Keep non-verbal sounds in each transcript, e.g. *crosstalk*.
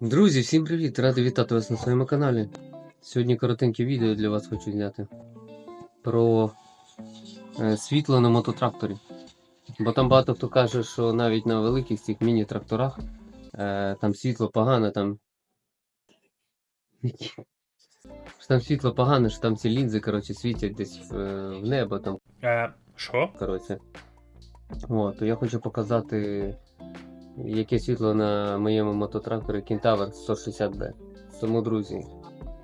Друзі, всім привіт! Радий вітати вас на своєму каналі. Сьогодні коротеньке відео для вас хочу зняти про е, світло на мототракторі. Бо там багато хто каже, що навіть на великих цих міні-тракторах е, там світло погане, там. Що *laughs* там світло погане, що там ці лінзи коротше, світять десь в, е, в небо там що? коротше. От, то я хочу показати, яке світло на моєму мототракторі Kentaur 160B. Тому, друзі,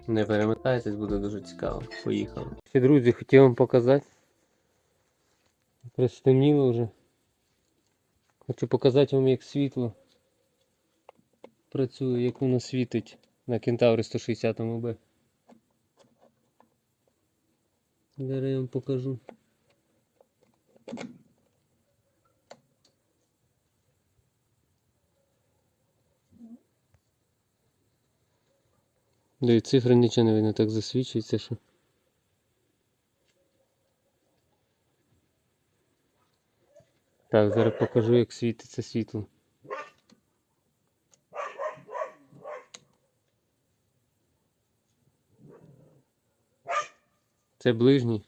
не перемикайтесь, буде дуже цікаво. Поїхали. Ще, друзі, хотів вам показати. Пристемніло вже. Хочу показати вам, як світло працює, як воно світить на Кентаврі 160 Б. Зараз я вам покажу. Да і цифри нічого не видно, так засвічується, що. Так, зараз покажу, як світиться світло. Це ближній.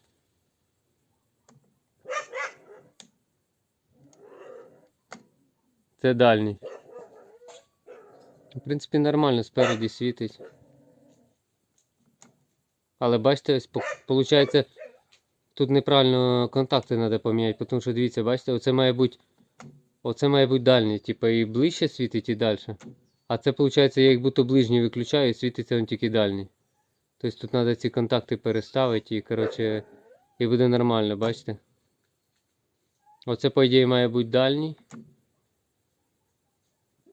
Це дальній. В принципі, нормально спереді світить. Але бачите, ось виходить, тут неправильно контакти треба поміняти, тому що дивіться, бачите, оце має бути. Оце має бути дальній, типу і ближче світить, і далі. А це виходить, я як будто ближній виключаю і світиться він тільки дальній. Тобто тут треба ці контакти переставити і, коротше, і буде нормально, бачите? Оце, по ідеї, має бути дальній.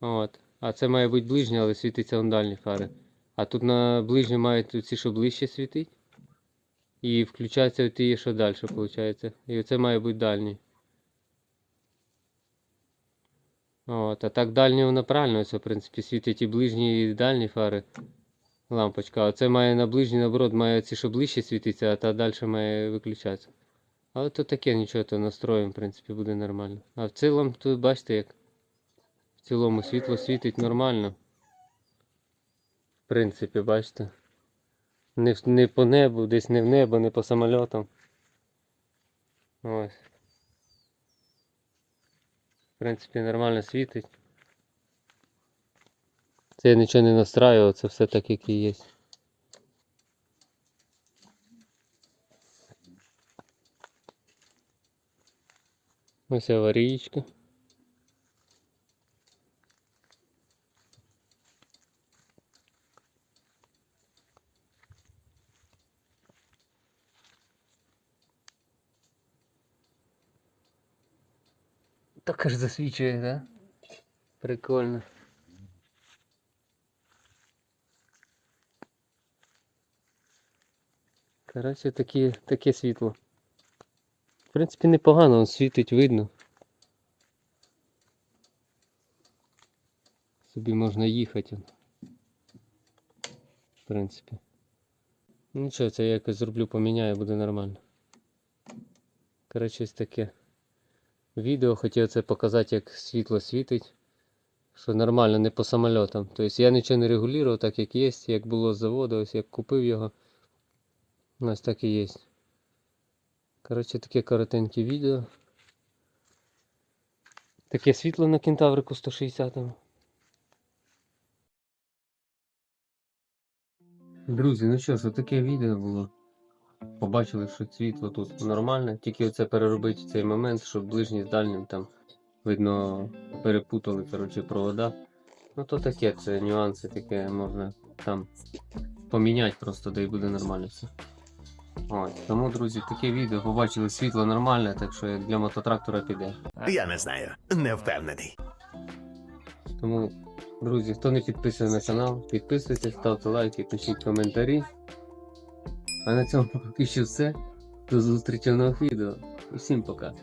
От. А це має бути ближній, але світиться он дальні фари. А тут на ближній мають ці, що ближче світить. І включаються ті, що далі, виходить. І оце має бути дальній. От, а так дальній воно правильно, ось, в принципі, світить і ближні, і дальні фари. Лампочка. А це має на ближній, наоборот, має ці, що ближче світиться, а та далі має виключатися. Але то таке нічого, то настроїмо, в принципі, буде нормально. А в цілому, тут бачите, як в цілому світло світить нормально. В принципі, бачите. Не, не по небу, десь не в небо, не по самольотам. Ось. В принципі, нормально світить. Це я нічого не настраював, це все так, як і є. Ось аварійка. Так аж засвічує, да? Прикольно. Коротше, такі, таке світло. В принципі, непогано, он світить, видно. Собі можна їхати. В принципі. Нічого, це я якось зроблю, поміняю, буде нормально. Коротше, ось таке відео. Хотів це показати, як світло світить. Що нормально, не по самольотам. Тобто я нічого не регулював, так як є, як було з заводу, ось як купив його. Нас так і є. Коротше, таке коротеньке відео. Таке світло на кентаврику 160 му Друзі, ну що ж, таке відео було. Побачили, що світло тут нормальне, тільки оце переробити цей момент, щоб ближній з дальнім там, видно, перепутали коротше, провода. Ну то таке, це нюанси таке можна там поміняти просто, да і буде нормально все. Ось, тому, друзі, таке відео. Побачили світло нормальне, так що як для мототрактора піде. Я не знаю, не впевнений. Тому, друзі, хто не підписаний на канал, підписуйтесь, ставте лайки, пишіть коментарі. А на цьому поки що все. До зустрічі в нових відео. Усім пока.